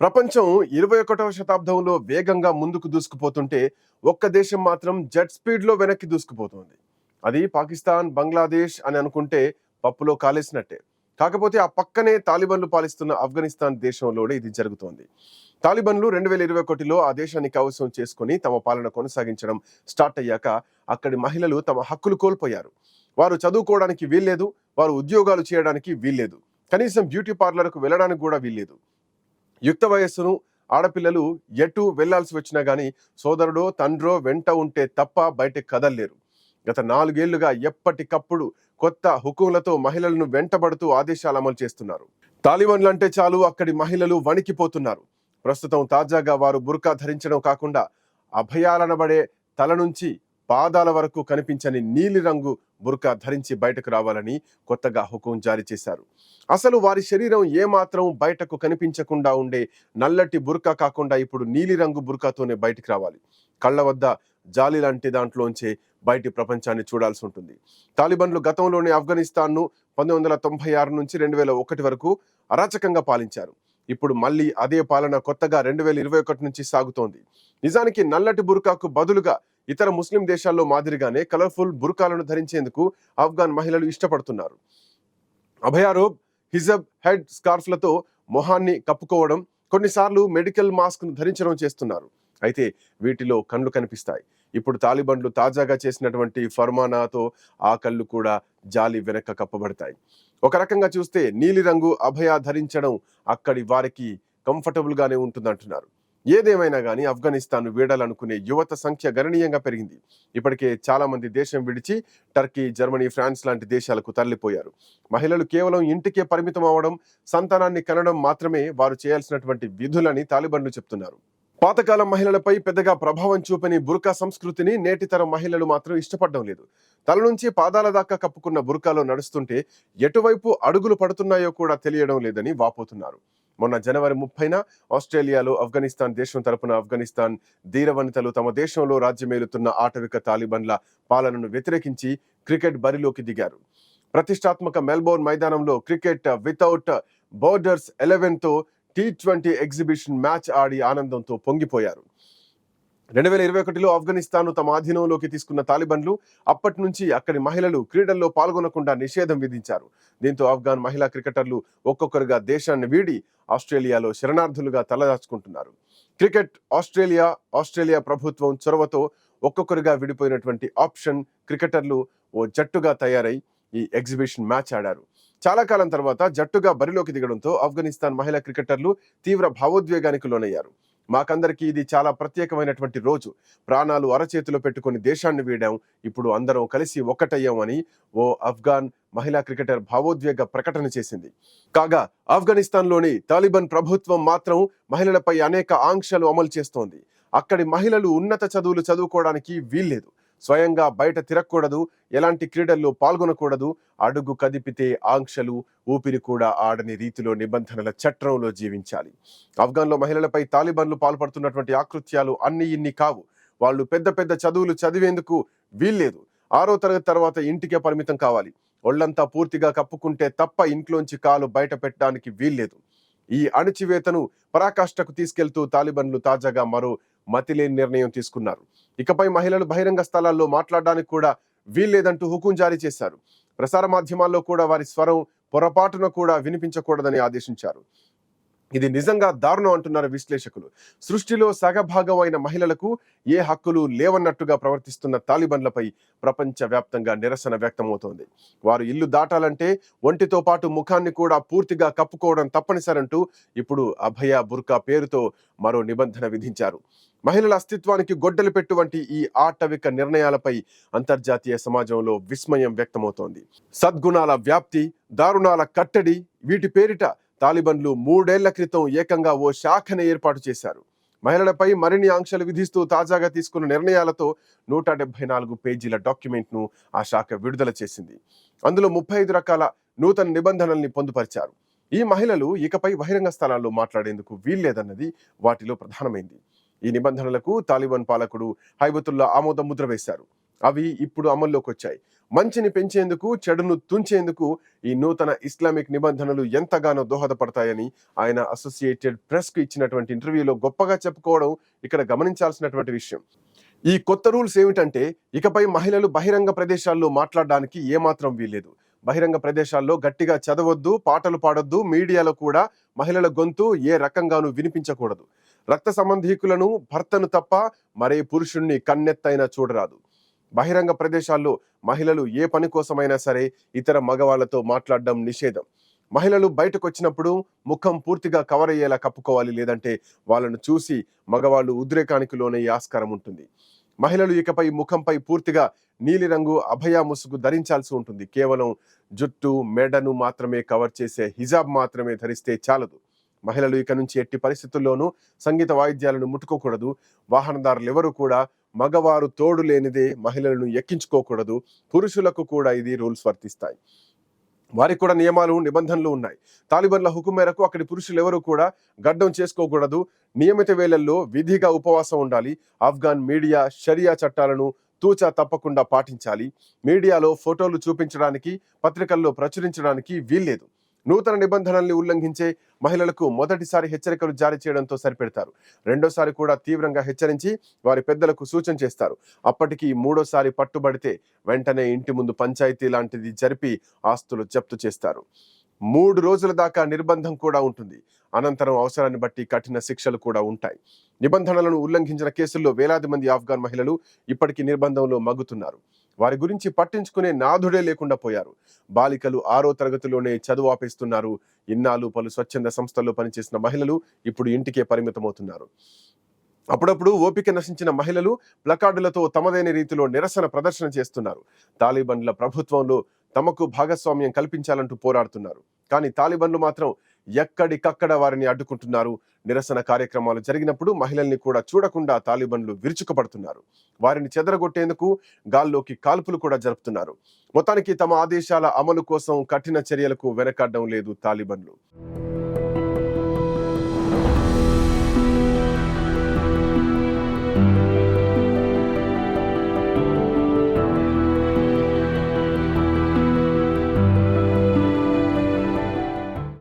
ప్రపంచం ఇరవై ఒకటవ శతాబ్దంలో వేగంగా ముందుకు దూసుకుపోతుంటే ఒక్క దేశం మాత్రం జెట్ స్పీడ్లో వెనక్కి దూసుకుపోతుంది. అది పాకిస్తాన్ బంగ్లాదేశ్ అని అనుకుంటే పప్పులో కాలేసినట్టే. కాకపోతే ఆ పక్కనే తాలిబన్లు పాలిస్తున్న ఆఫ్ఘనిస్తాన్ దేశంలోనే ఇది జరుగుతోంది. తాలిబన్లు రెండు వేల ఇరవై ఒకటిలో ఆ దేశాన్ని కవసం చేసుకుని తమ పాలన కొనసాగించడం స్టార్ట్ అయ్యాక అక్కడి మహిళలు తమ హక్కులు కోల్పోయారు. వారు చదువుకోవడానికి వీల్లేదు వారు ఉద్యోగాలు చేయడానికి వీల్లేదు. కనీసం బ్యూటీ పార్లర్కు వెళ్ళడానికి కూడా వీల్లేదు. యుక్త వయస్సును ఆడపిల్లలు ఎటు వెళ్ళాల్సి వచ్చినా కానీ సోదరుడో తండ్రో వెంట ఉంటే తప్ప బయటకు కదల్లేరు. గత నాలుగేళ్ళుగా ఎప్పటికప్పుడు కొత్త హుకుములతో మహిళలను వెంటబడుతూ ఆదేశాలు అమలు చేస్తున్నారు. తాలిబన్లు అంటే చాలు అక్కడి మహిళలు వణికిపోతున్నారు. ప్రస్తుతం తాజాగా వారు బుర్కా ధరించడం కాకుండా అభయాలనబడే తల నుంచి పాదాల వరకు కనిపించని నీలి రంగు బుర్కా ధరించి బయటకు రావాలని కొత్తగా హుకుం జారీ చేశారు. అసలు వారి శరీరం ఏమాత్రం బయటకు కనిపించకుండా ఉండే నల్లటి బుర్కా కాకుండా ఇప్పుడు నీలిరంగు బుర్కాతోనే బయటకు రావాలి. కళ్ళ వద్ద జాలి లాంటి దాంట్లోంచే బయటి ప్రపంచాన్ని చూడాల్సి ఉంటుంది. తాలిబన్లు గతంలోనే ఆఫ్ఘనిస్తాన్ను పంతొమ్మిది వందల తొంభై ఆరు నుంచి రెండు వేల ఒకటి వరకు అరాచకంగా పాలించారు. ఇప్పుడు మళ్ళీ అదే పాలన కొత్తగా రెండు వేల ఇరవై ఒకటి నుంచి సాగుతోంది. నిజానికి నల్లటి బుర్కాకు బదులుగా ఇతర ముస్లిం దేశాల్లో మాదిరిగానే కలర్ఫుల్ బుర్కాలను ధరించేందుకు ఆఫ్ఘాన్ మహిళలు ఇష్టపడుతున్నారు. అభయారోబ్ హిజబ్ హెడ్ స్కార్ఫ్లతో మొహాన్ని కప్పుకోవడం కొన్నిసార్లు మెడికల్ మాస్క్ను ధరించడం చేస్తున్నారు. అయితే వీటిలో కళ్ళు కనిపిస్తాయి. ఇప్పుడు తాలిబన్లు తాజాగా చేసినటువంటి ఫర్మానాతో ఆ కళ్ళు కూడా జాలి వెనక కప్పబడతాయి. ఒక రకంగా చూస్తే నీలిరంగు అభయ ధరించడం అక్కడి వారికి కంఫర్టబుల్గానే ఉంటుందంటున్నారు. ఏదేమైనా కానీ ఆఫ్ఘనిస్తాన్ వీడాలనుకునే యువత సంఖ్య గణనీయంగా పెరిగింది. ఇప్పటికే చాలా మంది దేశం విడిచి టర్కీ జర్మనీ ఫ్రాన్స్ లాంటి దేశాలకు తరలిపోయారు. మహిళలు కేవలం ఇంటికే పరిమితం అవడం సంతానాన్ని కనడం మాత్రమే వారు చేయాల్సినటువంటి విధులని తాలిబన్లు చెప్తున్నారు. పాతకాలం మహిళలపై పెద్దగా ప్రభావం చూపని బుర్కా సంస్కృతిని నేటితరం మహిళలు మాత్రం ఇష్టపడడం లేదు. తల నుంచి పాదాల దాకా కప్పుకున్న బుర్కాలో నడుస్తుంటే ఎటువైపు అడుగులు పడుతున్నాయో కూడా తెలియడం లేదని వాపోతున్నారు. మొన్న జనవరి ముప్పైన ఆస్ట్రేలియాలో ఆఫ్ఘనిస్తాన్ దేశం తరపున ఆఫ్ఘనిస్తాన్ ధీరవనితలు తమ దేశంలో రాజ్యమేలుతున్న ఆటవిక తాలిబన్ల పాలనను వ్యతిరేకించి క్రికెట్ బరిలోకి దిగారు. ప్రతిష్టాత్మక మెల్బోర్న్ మైదానంలో క్రికెట్ వితౌట్ బోర్డర్స్ ఎలెవెన్తో టీ ట్వంటీ ఎగ్జిబిషన్ మ్యాచ్ ఆడి ఆనందంతో పొంగిపోయారు. రెండు వేల ఇరవై ఒకటిలో ఆఫ్ఘనిస్తాన్ తమ ఆధీనంలోకి తీసుకున్న తాలిబన్లు అప్పటి నుంచి అక్కడి మహిళలు క్రీడల్లో పాల్గొనకుండా నిషేధం విధించారు. దీంతో ఆఫ్ఘాన్ మహిళా క్రికెటర్లు ఒక్కొక్కరుగా దేశాన్ని వీడి ఆస్ట్రేలియాలో శరణార్థులుగా తలదాచుకుంటున్నారు. క్రికెట్ ఆస్ట్రేలియా ఆస్ట్రేలియా ప్రభుత్వం చొరవతో ఒక్కొక్కరుగా విడిపోయినటువంటి ఆప్షన్ క్రికెటర్లు ఓ జట్టుగా తయారై ఈ ఎగ్జిబిషన్ మ్యాచ్ ఆడారు. చాలా కాలం తర్వాత జట్టుగా బరిలోకి దిగడంతో ఆఫ్ఘనిస్తాన్ మహిళా క్రికెటర్లు తీవ్ర భావోద్వేగానికి లోనయ్యారు. మాకందరికీ ఇది చాలా ప్రత్యేకమైనటువంటి రోజు. ప్రాణాలు అరచేతిలో పెట్టుకుని దేశాన్ని వీడాం. ఇప్పుడు అందరం కలిసి ఒక్కటయ్యామని ఓ ఆఫ్ఘాన్ మహిళా క్రికెటర్ భావోద్వేగ ప్రకటన చేసింది. కాగా ఆఫ్ఘనిస్తాన్లోని తాలిబాన్ ప్రభుత్వం మాత్రం మహిళలపై అనేక ఆంక్షలు అమలు చేస్తోంది. అక్కడి మహిళలు ఉన్నత చదువులు చదువుకోవడానికి వీల్లేదు. స్వయంగా బయట తిరగకూడదు ఎలాంటి క్రీడల్లో పాల్గొనకూడదు అడుగు కదిపితే ఆంక్షలు ఊపిరి కూడా ఆడని రీతిలో నిబంధనల చట్రంలో జీవించాలి. ఆఫ్ఘన్లో మహిళలపై తాలిబాన్లు పాల్పడుతున్నటువంటి ఆకృత్యాలు అన్ని ఇన్ని కావు. వాళ్ళు పెద్ద పెద్ద చదువులు చదివేందుకు వీల్లేదు. ఆరో తరగతి తర్వాత ఇంటికే పరిమితం కావాలి. ఒళ్ళంతా పూర్తిగా కప్పుకుంటే తప్ప ఇంట్లోంచి కాలు బయట పెట్టడానికి వీల్లేదు. ఈ అణచివేతను పరాకాష్ఠకు తీసుకెళ్తూ తాలిబన్లు తాజాగా మరో మతిలేని నిర్ణయం తీసుకున్నారు. ఇకపై మహిళలు బహిరంగ స్థలాల్లో మాట్లాడడానికి కూడా వీల్లేదంటూ హుకుం జారీ చేశారు. ప్రసార మాధ్యమాల్లో కూడా వారి స్వరం పొరపాటున కూడా వినిపించకూడదని ఆదేశించారు. ఇది నిజంగా దారుణం అంటున్నారు విశ్లేషకులు. సృష్టిలో సగభాగమైన మహిళలకు ఏ హక్కులు లేవన్నట్టుగా ప్రవర్తిస్తున్న తాలిబన్లపై ప్రపంచవ్యాప్తంగా నిరసన వ్యక్తమవుతోంది. వారు ఇల్లు దాటాలంటే ఒంటితో పాటు ముఖాన్ని కూడా పూర్తిగా కప్పుకోవడం తప్పనిసరంటూ ఇప్పుడు అభయ బుర్కా పేరుతో మరో నిబంధన విధించారు. మహిళల అస్తిత్వానికి గొడ్డలు పెట్టువంటి ఈ ఆటవిక నిర్ణయాలపై అంతర్జాతీయ సమాజంలో విస్మయం వ్యక్తమవుతోంది. సద్గుణాల వ్యాప్తి దారుణాల కట్టడి వీటి పేరిట తాలిబన్లు మూడేళ్ళ క్రితం ఏకంగా ఓ శాఖను ఏర్పాటు చేశారు. మహిళలపై మరిన్ని ఆంక్షలు విధిస్తూ తాజాగా తీసుకున్న నిర్ణయాలతో నూట డెబ్బై నాలుగు పేజీల డాక్యుమెంట్ను ఆ శాఖ విడుదల చేసింది. అందులో ముప్పై ఐదు రకాల నూతన నిబంధనల్ని పొందుపరిచారు. ఈ మహిళలు ఇకపై బహిరంగ స్థలాల్లో మాట్లాడేందుకు వీల్లేదన్నది వాటిలో ప్రధానమైంది. ఈ నిబంధనలకు తాలిబాన్ పాలకుడు హైబతుల్లా ఆమోద ముద్ర వేశారు. అవి ఇప్పుడు అమల్లోకి వచ్చాయి మంచిని పెంచేందుకు చెడును తుంచేందుకు ఈ నూతన ఇస్లామిక్ నిబంధనలు ఎంతగానో దోహదపడతాయని ఆయన అసోసియేటెడ్ ప్రెస్కు ఇచ్చినటువంటి ఇంటర్వ్యూలో గొప్పగా చెప్పుకోవడం ఇక్కడ గమనించాల్సినటువంటి విషయం. ఈ కొత్త రూల్స్ ఏమిటంటే ఇకపై మహిళలు బహిరంగ ప్రదేశాల్లో మాట్లాడడానికి ఏమాత్రం వీల్లేదు. బహిరంగ ప్రదేశాల్లో గట్టిగా చదవద్దు పాటలు పాడొద్దు మీడియాలో కూడా మహిళల గొంతు ఏ రకంగానూ వినిపించకూడదు. రక్త సంబంధీకులను భర్తను తప్ప మరే పురుషుణ్ణి కన్నెత్తైనా చూడరాదు. బహిరంగ ప్రదేశాల్లో మహిళలు ఏ పని కోసమైనా సరే ఇతర మగవాళ్ళతో మాట్లాడడం నిషేధం. మహిళలు బయటకు వచ్చినప్పుడు ముఖం పూర్తిగా కవర్ అయ్యేలా కప్పుకోవాలి లేదంటే వాళ్ళను చూసి మగవాళ్ళు ఉద్రేకానికి లోనయ్యే ఆస్కారం ఉంటుంది. మహిళలు ఇకపై ముఖంపై పూర్తిగా నీలిరంగు అభయ ముసుగు ధరించాల్సి ఉంటుంది. కేవలం జుట్టు మెడను మాత్రమే కవర్ చేసే హిజాబ్ మాత్రమే ధరిస్తే చాలదు. మహిళలు ఇక నుంచి ఎట్టి పరిస్థితుల్లోనూ సంగీత వాయిద్యాలను ముట్టుకోకూడదు. వాహనదారులు ఎవరు కూడా మగవారు తోడు లేనిదే మహిళలను ఎక్కించుకోకూడదు. పురుషులకు కూడా ఇది రూల్స్ వర్తిస్తాయి. వారికి కూడా నియమాలు నిబంధనలు ఉన్నాయి. తాలిబన్ల హుకుం మేరకు అక్కడి పురుషులు ఎవరు కూడా గడ్డం చేసుకోకూడదు. నియమిత వేళల్లో విధిగా ఉపవాసం ఉండాలి. ఆఫ్ఘాన్ మీడియా షరియా చట్టాలను తూచా తప్పకుండా పాటించాలి. మీడియాలో ఫోటోలు చూపించడానికి పత్రికల్లో ప్రచురించడానికి వీల్లేదు. నూతన నిబంధనల్ని ఉల్లంఘించే మహిళలకు మొదటిసారి హెచ్చరికలు జారీ చేయడంతో సరిపెడతారు. రెండోసారి కూడా తీవ్రంగా హెచ్చరించి వారి పెద్దలకు సూచన చేస్తారు. అప్పటికి మూడోసారి పట్టుబడితే వెంటనే ఇంటి ముందు పంచాయతీ లాంటిది జరిపి ఆస్తులు జప్తు చేస్తారు. మూడు రోజుల దాకా నిర్బంధం కూడా ఉంటుంది. అనంతరం అవసరాన్ని బట్టి కఠిన శిక్షలు కూడా ఉంటాయి. నిబంధనలను ఉల్లంఘించిన కేసుల్లో వేలాది మంది ఆఫ్ఘాన్ మహిళలు ఇప్పటికీ నిర్బంధంలో మగ్గుతున్నారు. వారి గురించి పట్టించుకునే నాథుడే లేకుండా పోయారు. బాలికలు ఆరో తరగతిలోనే చదువు ఆపేస్తున్నారు. ఇన్నాళ్ళు పలు స్వచ్ఛంద సంస్థల్లో పనిచేసిన మహిళలు ఇప్పుడు ఇంటికే పరిమితమవుతున్నారు. అప్పుడప్పుడు ఓపిక నశించిన మహిళలు ప్లకార్డులతో తమదైన రీతిలో నిరసన ప్రదర్శన చేస్తున్నారు. తాలిబన్ల ప్రభుత్వంలో తమకు భాగస్వామ్యం కల్పించాలంటూ పోరాడుతున్నారు. కానీ తాలిబన్లు మాత్రం ఎక్కడికక్కడ వారిని అడ్డుకుంటున్నారు. నిరసన కార్యక్రమాలు జరిగినప్పుడు మహిళల్ని కూడా చూడకుండా తాలిబన్లు విరుచుకుపడుతున్నారు. వారిని చెదరగొట్టేందుకు గాల్లోకి కాల్పులు కూడా జరుపుతున్నారు. మొత్తానికి తమ ఆదేశాల అమలు కోసం కఠిన చర్యలకు వెనకాడడం లేదు తాలిబన్లు.